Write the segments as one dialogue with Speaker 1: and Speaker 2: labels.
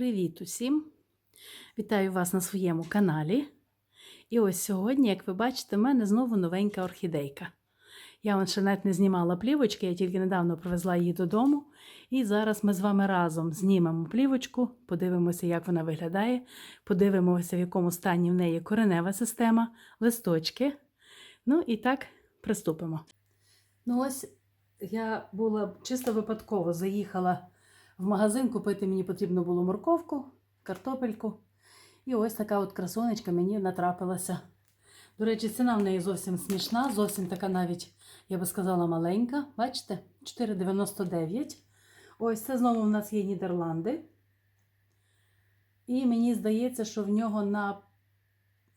Speaker 1: Привіт усім! Вітаю вас на своєму каналі. І ось сьогодні, як ви бачите, в мене знову новенька орхідейка. Я вам ще навіть не знімала плівочки, я тільки недавно привезла її додому. І зараз ми з вами разом знімемо плівочку, подивимося, як вона виглядає, подивимося, в якому стані в неї коренева система, листочки. Ну і так, приступимо. Ну ось я була чисто випадково заїхала в магазин купити мені потрібно було морковку, картопельку. І ось така от красонечка мені натрапилася. До речі, ціна в неї зовсім смішна, зовсім така навіть, я би сказала, маленька. Бачите? 4,99. Ось це знову в нас є Нідерланди. І мені здається, що в нього на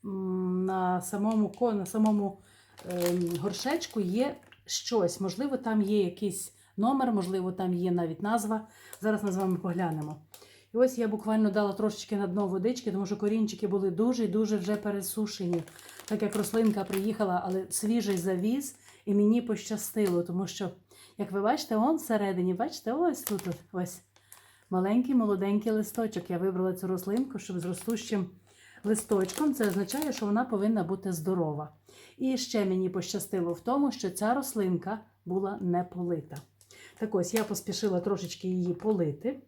Speaker 1: на самому, на самому ем, горшечку є щось. Можливо, там є якийсь номер, можливо, там є навіть назва. Зараз ми з вами поглянемо. І ось я буквально дала трошечки на дно водички, тому що корінчики були дуже і дуже вже пересушені. Так як рослинка приїхала, але свіжий завіз, і мені пощастило, тому що, як ви бачите, он всередині, бачите, ось тут ось маленький молоденький листочок. Я вибрала цю рослинку, щоб з ростущим листочком. Це означає, що вона повинна бути здорова. І ще мені пощастило в тому, що ця рослинка була не полита. Так ось я поспішила трошечки її полити.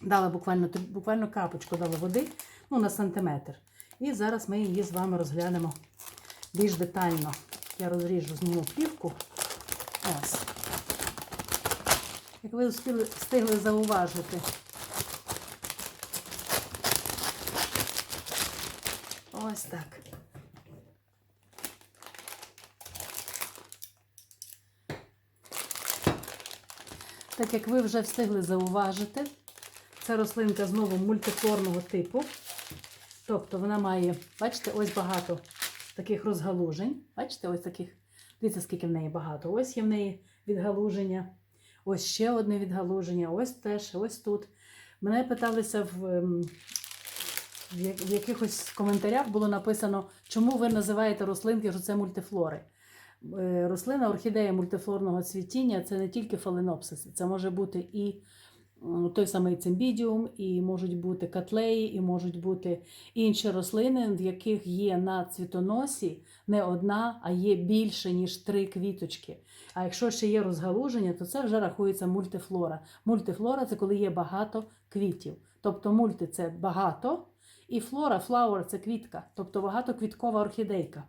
Speaker 1: Дала буквально, буквально капочку дала води ну, на сантиметр. І зараз ми її з вами розглянемо більш детально. Я розріжу зніму плівку. Ось. Як ви встигли, встигли зауважити, ось так. Так як ви вже встигли зауважити, це рослинка знову мультифлорного типу. Тобто вона має, бачите, ось багато таких розгалужень. Бачите, ось таких. Дивіться, скільки в неї багато. Ось є в неї відгалуження. Ось ще одне відгалуження, ось теж, ось тут. Мене питалися в, ем, в якихось коментарях було написано, чому ви називаєте рослинки, що це мультифлори. Е, Рослина орхідея мультифлорного цвітіння це не тільки фаленопсиси, це може бути і той самий цимбідіум, і можуть бути котлеї, і можуть бути інші рослини, в яких є на цвітоносі не одна, а є більше, ніж три квіточки. А якщо ще є розгалуження, то це вже рахується мультифлора. Мультифлора це коли є багато квітів. Тобто мульти це багато, і флора, флауер це квітка, тобто багатоквіткова орхідейка.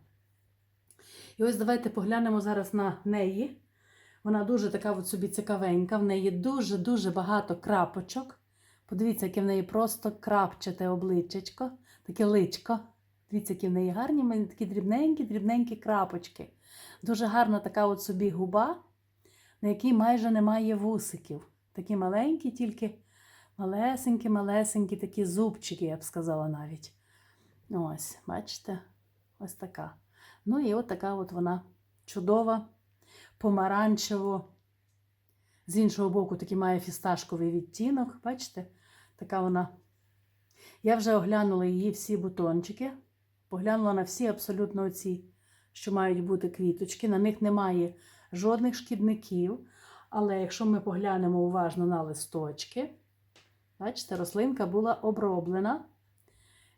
Speaker 1: І ось давайте поглянемо зараз на неї. Вона дуже така от собі цікавенька, в неї дуже-дуже багато крапочок. Подивіться, яке в неї просто крапчате обличчячко, таке личко. Дивіться, які в неї гарні, в мене такі дрібненькі, дрібненькі крапочки. Дуже гарна така от собі губа, на якій майже немає вусиків. Такі маленькі, тільки малесенькі, малесенькі такі зубчики, я б сказала навіть. Ось, бачите? Ось така. Ну і от така от вона чудова, помаранчево. З іншого боку, такий має фісташковий відтінок. Бачите? Така вона. Я вже оглянула її всі бутончики. Поглянула на всі абсолютно оці, що мають бути квіточки. На них немає жодних шкідників. Але якщо ми поглянемо уважно на листочки, бачите, рослинка була оброблена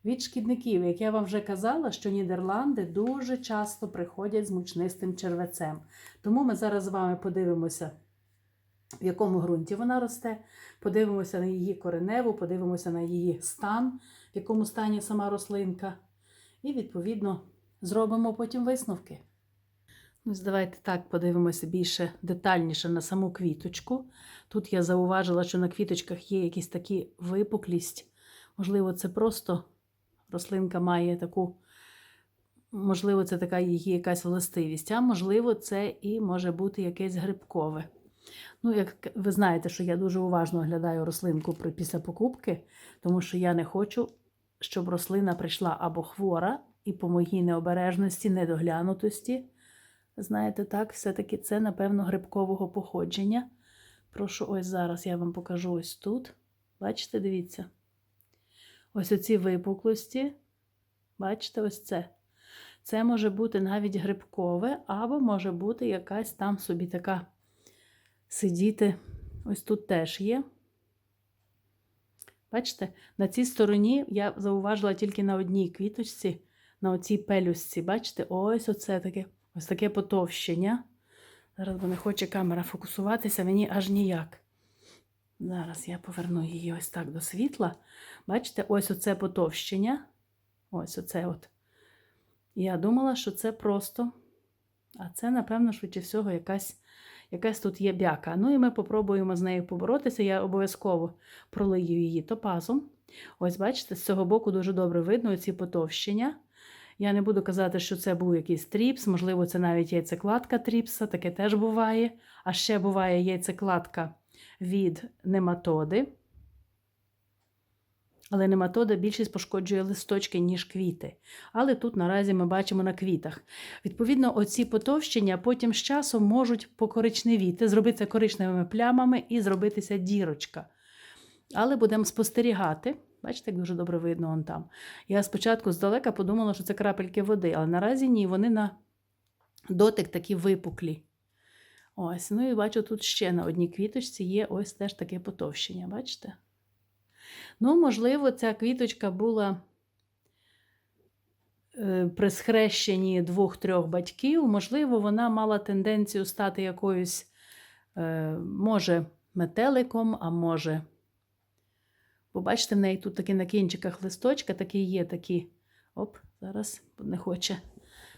Speaker 1: від шкідників. Як я вам вже казала, що Нідерланди дуже часто приходять з мучнистим червецем. Тому ми зараз з вами подивимося, в якому ґрунті вона росте, подивимося на її кореневу, подивимося на її стан, в якому стані сама рослинка. І, відповідно, зробимо потім висновки. Ось давайте так подивимося більше детальніше на саму квіточку. Тут я зауважила, що на квіточках є якісь такі випуклість. Можливо, це просто рослинка має таку, можливо, це така її якась властивість, а можливо, це і може бути якесь грибкове. Ну, як ви знаєте, що я дуже уважно оглядаю рослинку після покупки, тому що я не хочу, щоб рослина прийшла або хвора, і по моїй необережності, недоглянутості. Знаєте, так, все-таки це, напевно, грибкового походження. Прошу, ось зараз я вам покажу ось тут. Бачите, дивіться. Ось оці випуклості. Бачите, ось це. Це може бути навіть грибкове, або може бути якась там собі така сидіти. Ось тут теж є. Бачите, на цій стороні я зауважила тільки на одній квіточці, на оцій пелюсці. Бачите, ось оце таке, ось таке потовщення. Зараз бо не хоче камера фокусуватися, мені аж ніяк. Зараз я поверну її ось так до світла. Бачите, ось оце потовщення. Ось оце от. Я думала, що це просто. А це, напевно, швидше всього, якась, якась тут є бяка. Ну і ми попробуємо з нею поборотися. Я обов'язково пролию її топазом. Ось, бачите, з цього боку дуже добре видно ці потовщення. Я не буду казати, що це був якийсь тріпс, можливо, це навіть яйцекладка тріпса, таке теж буває. А ще буває яйцекладка від нематоди. Але нематода більшість пошкоджує листочки, ніж квіти. Але тут наразі ми бачимо на квітах. Відповідно, оці потовщення потім з часом можуть покоричневіти, зробитися коричневими плямами і зробитися дірочка. Але будемо спостерігати. Бачите, як дуже добре видно он там. Я спочатку здалека подумала, що це крапельки води, але наразі ні, вони на дотик такі випуклі. Ось, ну і бачу, тут ще на одній квіточці є ось теж таке потовщення, бачите? Ну, можливо, ця квіточка була е, при схрещенні двох-трьох батьків. Можливо, вона мала тенденцію стати якоюсь, е, може, метеликом, а може. Побачите, в неї тут такі на кінчиках листочка, такі є такі. Оп, зараз не хоче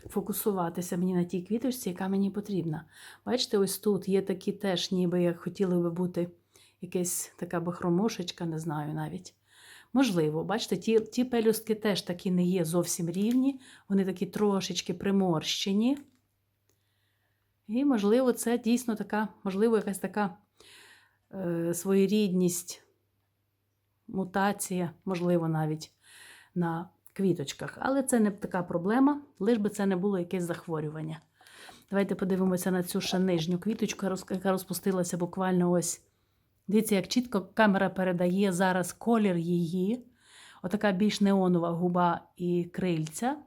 Speaker 1: фокусуватися мені на тій квіточці, яка мені потрібна. Бачите, ось тут є такі теж, ніби як хотіли би бути якась така бахромошечка, не знаю навіть. Можливо, бачите, ті, ті пелюстки теж такі не є зовсім рівні, вони такі трошечки приморщені. І, можливо, це дійсно така, можливо, якась така е, своєрідність, мутація, можливо, навіть на квіточках. Але це не така проблема, лиш би це не було якесь захворювання. Давайте подивимося на цю ще нижню квіточку, яка розпустилася буквально ось. Дивіться, як чітко камера передає зараз колір її. Отака більш неонова губа і крильця.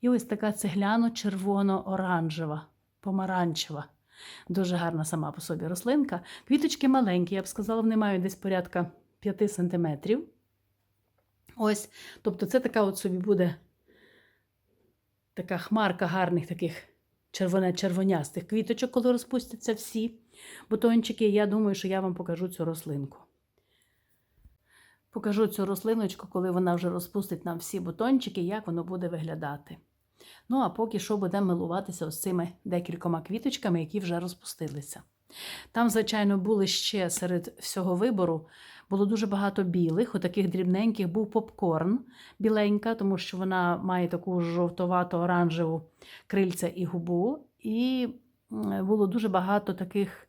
Speaker 1: І ось така цегляно-червоно-оранжева, помаранчева. Дуже гарна сама по собі рослинка. Квіточки маленькі, я б сказала, вони мають десь порядка 5 см. Ось, тобто, це така от собі буде така хмарка гарних таких червоне-червонястих квіточок, коли розпустяться всі бутончики. Я думаю, що я вам покажу цю рослинку. Покажу цю рослиночку, коли вона вже розпустить нам всі бутончики, як воно буде виглядати. Ну, а поки що будемо милуватися з цими декількома квіточками, які вже розпустилися. Там, звичайно, були ще серед всього вибору, було дуже багато білих, отаких дрібненьких був попкорн біленька, тому що вона має таку жовтовато-оранжеву крильця і губу. І було дуже багато таких,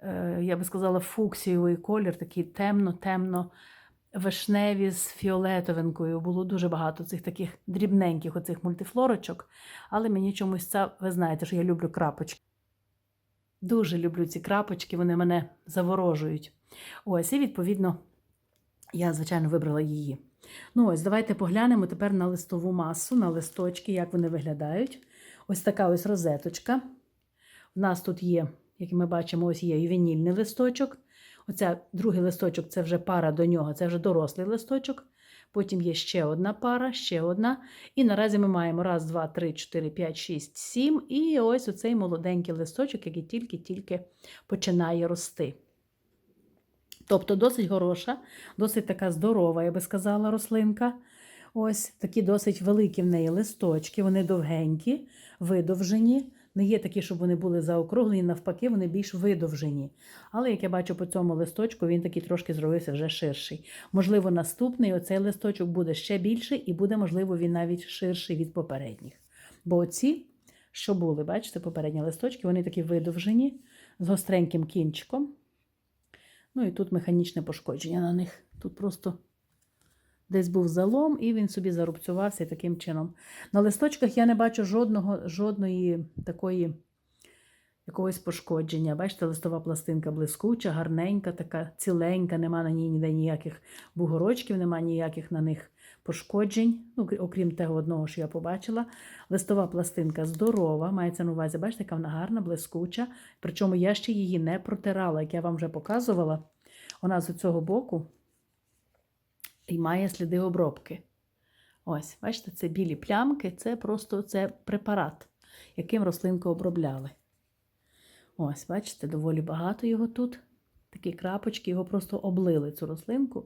Speaker 1: е, я би сказала, фуксієвий колір, такий темно-темно. Вишневі з фіолетовинкою. Було дуже багато цих таких дрібненьких оцих мультифлорочок, але мені чомусь це, ви знаєте, що я люблю крапочки. Дуже люблю ці крапочки, вони мене заворожують. Ось, і відповідно, я, звичайно, вибрала її. Ну, ось, давайте поглянемо тепер на листову масу, на листочки, як вони виглядають. Ось така ось розеточка. У нас тут є, як ми бачимо, ось є ювенільний листочок. Оця другий листочок це вже пара до нього, це вже дорослий листочок. Потім є ще одна пара, ще одна. І наразі ми маємо раз, два, три, чотири, п'ять, шість, сім. І ось оцей молоденький листочок, який тільки-тільки починає рости. Тобто досить хороша, досить така здорова, я би сказала, рослинка. Ось такі досить великі в неї листочки, вони довгенькі, видовжені. Не є такі, щоб вони були заокруглені, навпаки, вони більш видовжені. Але, як я бачу по цьому листочку, він такий трошки зробився вже ширший. Можливо, наступний оцей листочок буде ще більший, і буде, можливо, він навіть ширший від попередніх. Бо оці, що були, бачите, попередні листочки, вони такі видовжені, з гостреньким кінчиком. Ну і тут механічне пошкодження на них. Тут просто десь був залом, і він собі зарубцювався таким чином. На листочках я не бачу жодного, жодної такої якогось пошкодження. Бачите, листова пластинка блискуча, гарненька, така ціленька, нема на ній ніде ніяких бугорочків, нема ніяких на них пошкоджень, ну, окрім того одного, що я побачила. Листова пластинка здорова, мається на увазі, бачите, яка вона гарна, блискуча. Причому я ще її не протирала, як я вам вже показувала. Вона з цього боку і має сліди обробки. Ось, бачите, це білі плямки, це просто це препарат, яким рослинку обробляли. Ось, бачите, доволі багато його тут. Такі крапочки, його просто облили цю рослинку.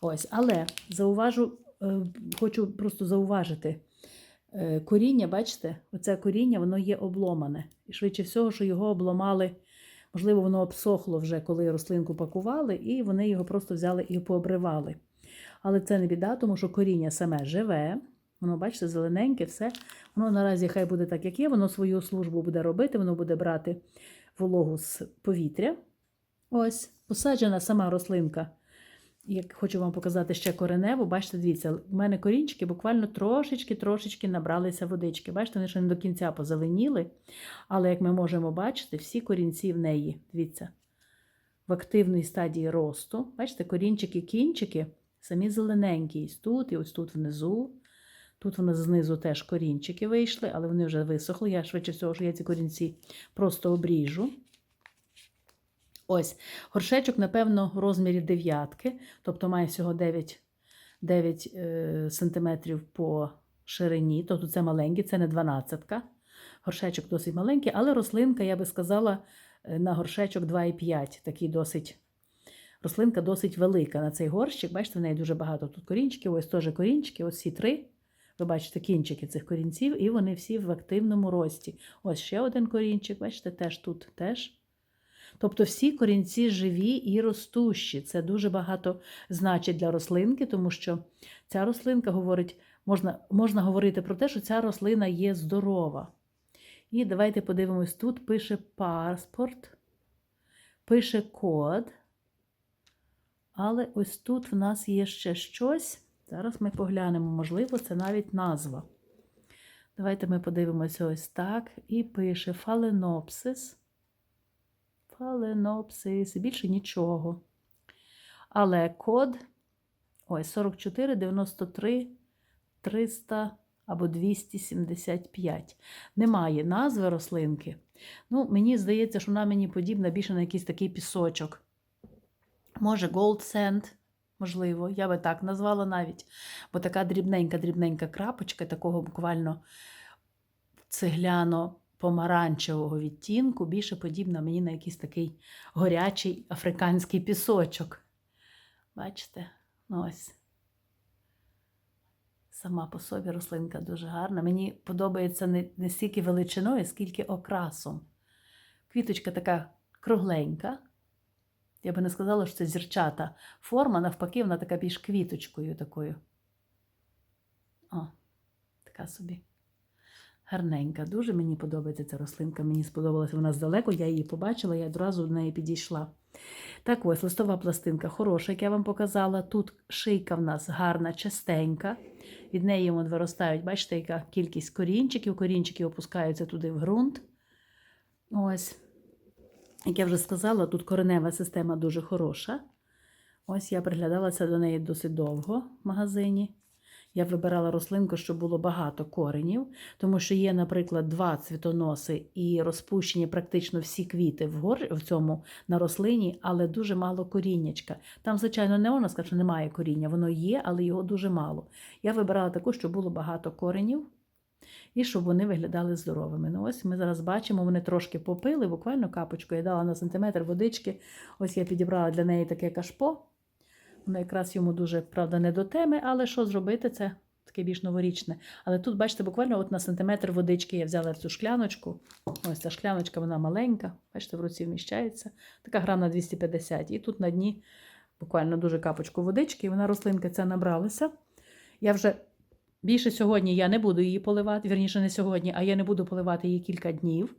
Speaker 1: Ось, але зауважу, е, хочу просто зауважити. е, Коріння, бачите, оце коріння, воно є обломане. І швидше всього, що його обломали, можливо, воно обсохло вже, коли рослинку пакували, і вони його просто взяли і пообривали. Але це не біда, тому що коріння саме живе, воно, бачите, зелененьке, все. Воно наразі хай буде так, як є, воно свою службу буде робити, воно буде брати вологу з повітря. Ось, посаджена сама рослинка. Як хочу вам показати ще кореневу, бачите, дивіться, в мене корінчики буквально трошечки-трошечки набралися водички. Бачите, вони ще не до кінця позеленіли. Але як ми можемо бачити, всі корінці в неї, дивіться, в активній стадії росту. Бачите, корінчики, кінчики самі зелененькі. І тут, і ось тут внизу. Тут вони знизу теж корінчики вийшли, але вони вже висохли. Я швидше всього, що я ці корінці просто обріжу. Ось, горшечок, напевно, в розмірі дев'ятки, тобто має всього 9, 9 е, сантиметрів по ширині, тобто це маленький, це не 12. Горшечок досить маленький, але рослинка, я би сказала, е, на горшечок 2,5. Такий досить. Рослинка досить велика на цей горщик. Бачите, в неї дуже багато тут корінчиків, ось теж корінчики, ось ці три. Ви бачите кінчики цих корінців, і вони всі в активному рості. Ось ще один корінчик, бачите, теж тут теж. Тобто всі корінці живі і ростущі. Це дуже багато значить для рослинки, тому що ця рослинка говорить, можна, можна говорити про те, що ця рослина є здорова. І давайте подивимось, тут пише паспорт, пише код. Але ось тут в нас є ще щось. Зараз ми поглянемо, можливо, це навіть назва. Давайте ми подивимося ось так. І пише фаленопсис. Фаленопсис. Більше нічого. Але код ось 44, 93, 300 або 275. Немає назви рослинки. Ну, Мені здається, що вона мені подібна більше на якийсь такий пісочок. Може, Gold Sand, можливо, я би так назвала навіть. Бо така дрібненька-дрібненька крапочка, такого буквально цегляно-помаранчевого відтінку, більше подібна мені на якийсь такий горячий африканський пісочок. Бачите? Ну ось. Сама по собі рослинка дуже гарна. Мені подобається не, не стільки величиною, скільки окрасом. Квіточка така кругленька. Я би не сказала, що це зірчата форма, навпаки, вона така більш квіточкою такою. О, така собі. Гарненька. Дуже мені подобається ця рослинка. Мені сподобалася вона здалеку, я її побачила, я одразу до неї підійшла. Так ось, листова пластинка хороша, як я вам показала. Тут шийка в нас гарна, частенька. Від неї вон виростають, бачите, яка кількість корінчиків. Корінчики опускаються туди в ґрунт. Ось. Як я вже сказала, тут коренева система дуже хороша. Ось я приглядалася до неї досить довго в магазині. Я вибирала рослинку, щоб було багато коренів, тому що є, наприклад, два цвітоноси і розпущені практично всі квіти в, гор... в цьому на рослині, але дуже мало коріннячка. Там, звичайно, не можна сказати, що немає коріння, воно є, але його дуже мало. Я вибирала таку, щоб було багато коренів і щоб вони виглядали здоровими. Ну ось ми зараз бачимо, вони трошки попили, буквально капочку. Я дала на сантиметр водички. Ось я підібрала для неї таке кашпо. Воно якраз йому дуже, правда, не до теми, але що зробити, це таке більш новорічне. Але тут, бачите, буквально от на сантиметр водички я взяла цю шкляночку. Ось ця шкляночка, вона маленька, бачите, в руці вміщається. Така грам на 250. І тут на дні буквально дуже капочку водички, і вона рослинка ця набралася. Я вже більше сьогодні я не буду її поливати, вірніше, не сьогодні, а я не буду поливати її кілька днів,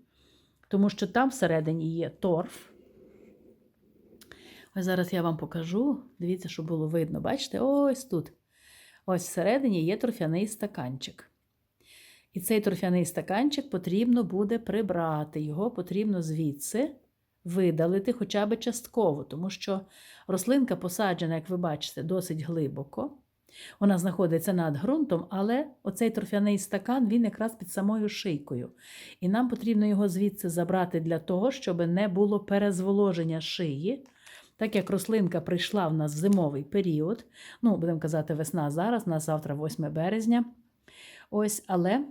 Speaker 1: тому що там всередині є торф. Ось зараз я вам покажу. Дивіться, щоб було видно. Бачите, ось тут. Ось всередині є торфяний стаканчик. І цей торфяний стаканчик потрібно буде прибрати. Його потрібно звідси видалити хоча б частково, тому що рослинка посаджена, як ви бачите, досить глибоко. Вона знаходиться над ґрунтом, але оцей торфяний стакан він якраз під самою шийкою. І нам потрібно його звідси забрати для того, щоб не було перезволоження шиї. Так як рослинка прийшла в нас в зимовий період, ну, будемо казати, весна зараз, у нас завтра 8 березня. Ось, але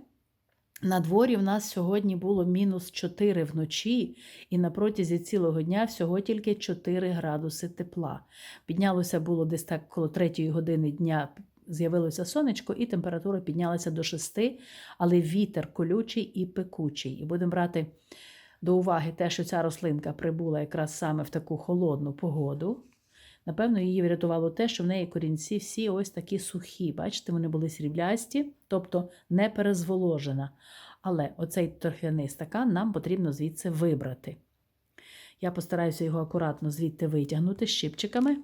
Speaker 1: на дворі в нас сьогодні було мінус 4 вночі, і на протязі цілого дня всього тільки 4 градуси тепла. Піднялося було десь так коло 3 години дня. З'явилося сонечко, і температура піднялася до 6, але вітер колючий і пекучий. І будемо брати до уваги те, що ця рослинка прибула якраз саме в таку холодну погоду. Напевно, її врятувало те, що в неї корінці всі ось такі сухі. Бачите, вони були сріблясті, тобто не перезволожена. Але оцей торфяний стакан нам потрібно звідси вибрати. Я постараюся його акуратно звідти витягнути щипчиками.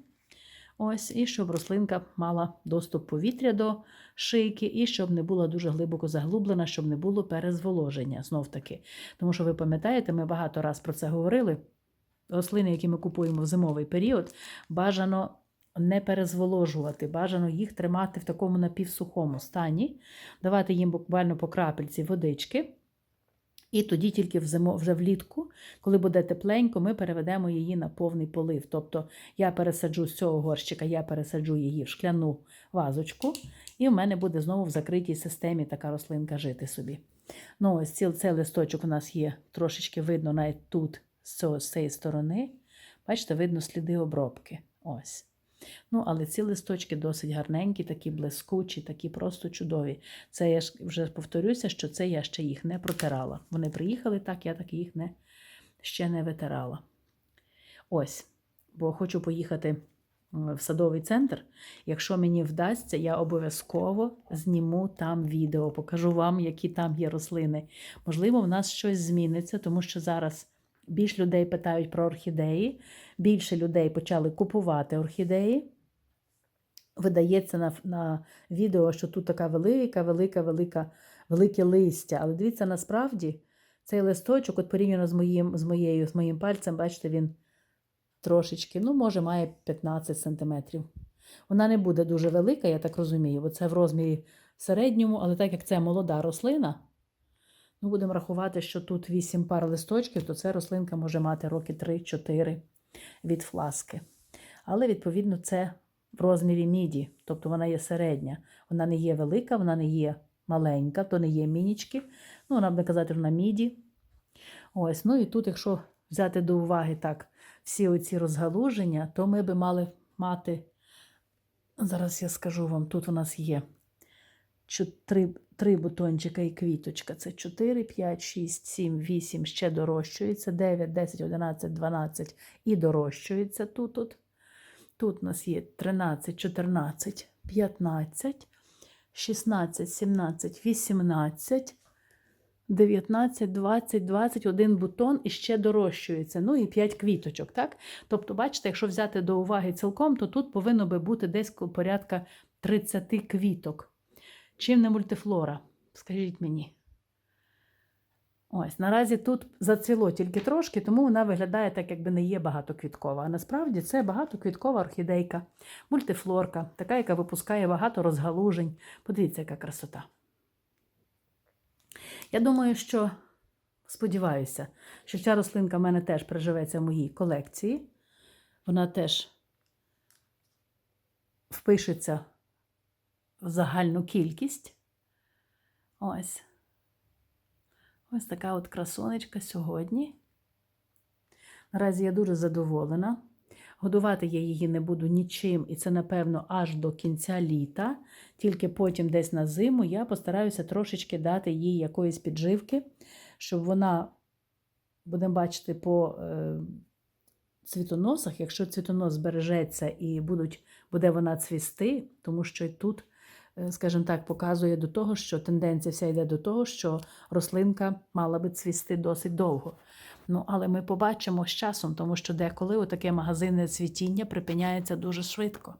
Speaker 1: Ось, і щоб рослинка мала доступ повітря до шийки, і щоб не була дуже глибоко заглублена, щоб не було перезволоження знов таки. Тому що ви пам'ятаєте, ми багато раз про це говорили. Рослини, які ми купуємо в зимовий період, бажано не перезволожувати, бажано їх тримати в такому напівсухому стані, давати їм буквально по крапельці водички. І тоді тільки в зимо, вже влітку, коли буде тепленько, ми переведемо її на повний полив. Тобто я пересаджу з цього горщика, я пересаджу її в шкляну вазочку, і в мене буде знову в закритій системі така рослинка жити собі. Ну, ось цей листочок у нас є трошечки видно навіть тут, з, цієї сторони. Бачите, видно сліди обробки. Ось. Ну, але ці листочки досить гарненькі, такі блискучі, такі просто чудові. Це я ж вже повторюся, що це я ще їх не протирала. Вони приїхали так, я так їх не, ще не витирала. Ось, бо хочу поїхати в садовий центр. Якщо мені вдасться, я обов'язково зніму там відео, покажу вам, які там є рослини. Можливо, в нас щось зміниться, тому що зараз. Більш людей питають про орхідеї, більше людей почали купувати орхідеї. Видається на на відео, що тут така велика, велика, велика, велике листя. Але дивіться, насправді цей листочок, от порівняно з моїм, з, моєю, з моїм пальцем, бачите, він трошечки, ну, може, має 15 см. Вона не буде дуже велика, я так розумію, бо це в розмірі середньому, але так як це молода рослина. Ну, будемо рахувати, що тут 8 пар листочків, то ця рослинка може мати роки 3-4 від фласки. Але, відповідно, це в розмірі міді, тобто вона є середня. Вона не є велика, вона не є маленька, то не є мінічки. Ну, вона буде казати, вона міді. Ось, ну і тут, якщо взяти до уваги так, всі оці розгалуження, то ми би мали мати. Зараз я скажу вам, тут у нас є три, три бутончика і квіточка. Це 4, 5, 6, 7, 8 ще дорощується, 9, 10, 11, 12 і дорощується тут. Тут, тут у нас є 13, 14, 15, 16, 17, 18, 19, 20, 21 бутон і ще дорощується. Ну і 5 квіточок. так? Тобто, бачите, якщо взяти до уваги цілком, то тут повинно би бути десь порядка 30 квіток. Чим не мультифлора? Скажіть мені. Ось, наразі тут зацвіло тільки трошки, тому вона виглядає так, якби не є багатоквіткова. А насправді це багатоквіткова орхідейка, мультифлорка, така, яка випускає багато розгалужень. Подивіться, яка красота. Я думаю, що сподіваюся, що ця рослинка в мене теж приживеться в моїй колекції. Вона теж впишеться в загальну кількість. Ось. Ось така от красонечка сьогодні. Наразі я дуже задоволена. Годувати я її не буду нічим, і це, напевно, аж до кінця літа. Тільки потім, десь на зиму, я постараюся трошечки дати їй якоїсь підживки, щоб вона, будемо бачити, по е, цвітоносах, якщо цвітонос збережеться і будуть, буде вона цвісти, тому що тут Е, скажімо так, показує до того, що тенденція вся йде до того, що рослинка мала би цвісти досить довго. Ну, але ми побачимо з часом, тому що деколи таке магазинне цвітіння припиняється дуже швидко.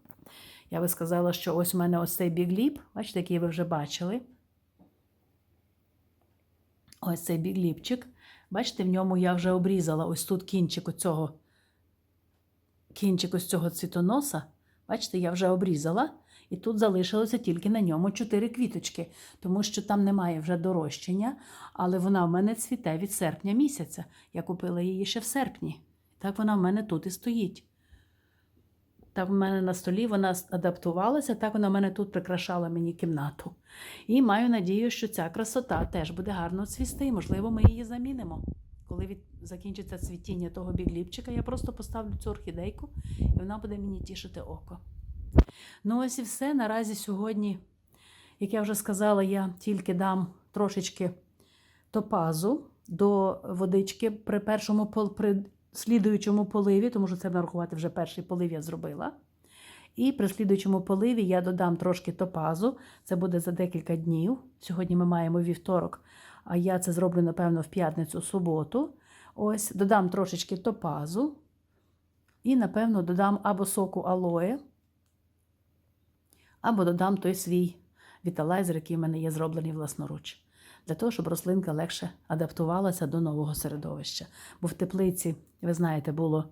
Speaker 1: Я би сказала, що ось у мене ось цей бігліп, бачите, який ви вже бачили. Ось цей бігліпчик. Бачите, в ньому я вже обрізала ось тут кінчик оцього, кінчик ось цього цвітоноса. Бачите, я вже обрізала. І тут залишилося тільки на ньому чотири квіточки, тому що там немає вже дорощення, але вона в мене цвіте від серпня місяця. Я купила її ще в серпні. Так вона в мене тут і стоїть. Та в мене на столі вона адаптувалася, так вона в мене тут прикрашала мені кімнату. І маю надію, що ця красота теж буде гарно цвісти, і, можливо, ми її замінимо. Коли від... закінчиться цвітіння того бігліпчика, я просто поставлю цю орхідейку, і вона буде мені тішити око. Ну, ось і все. Наразі сьогодні, як я вже сказала, я тільки дам трошечки топазу до водички при першому при слідуючому поливі, тому що це нарахувати вже перший полив я зробила. І при слідуючому поливі я додам трошки топазу. Це буде за декілька днів. Сьогодні ми маємо вівторок, а я це зроблю, напевно, в п'ятницю, суботу. Ось, додам трошечки топазу. І, напевно, додам або соку алоє, або додам той свій віталайзер, який в мене є зроблений власноруч. Для того, щоб рослинка легше адаптувалася до нового середовища. Бо в теплиці, ви знаєте, було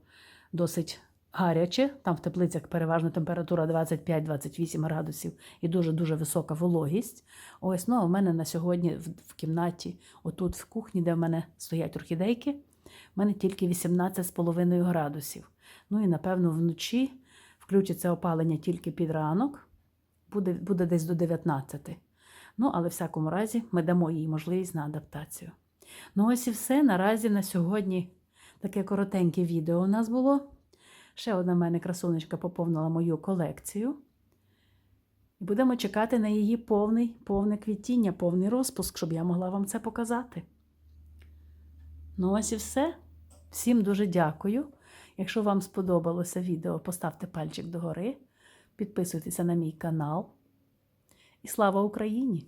Speaker 1: досить гаряче. Там в теплицях переважно температура 25-28 градусів і дуже-дуже висока вологість. Ось, ну а в мене на сьогодні в, кімнаті, отут в кухні, де в мене стоять орхідейки, в мене тільки 18,5 градусів. Ну і напевно вночі включиться опалення тільки під ранок, буде, буде десь до 19. Ну, але в всякому разі ми дамо їй можливість на адаптацію. Ну, ось і все. Наразі на сьогодні таке коротеньке відео у нас було. Ще одна мене красунечка поповнила мою колекцію. І будемо чекати на її повний, повне квітіння, повний розпуск, щоб я могла вам це показати. Ну, ось і все. Всім дуже дякую. Якщо вам сподобалося відео, поставте пальчик догори, підписуйтеся на мій канал. І слава Україні!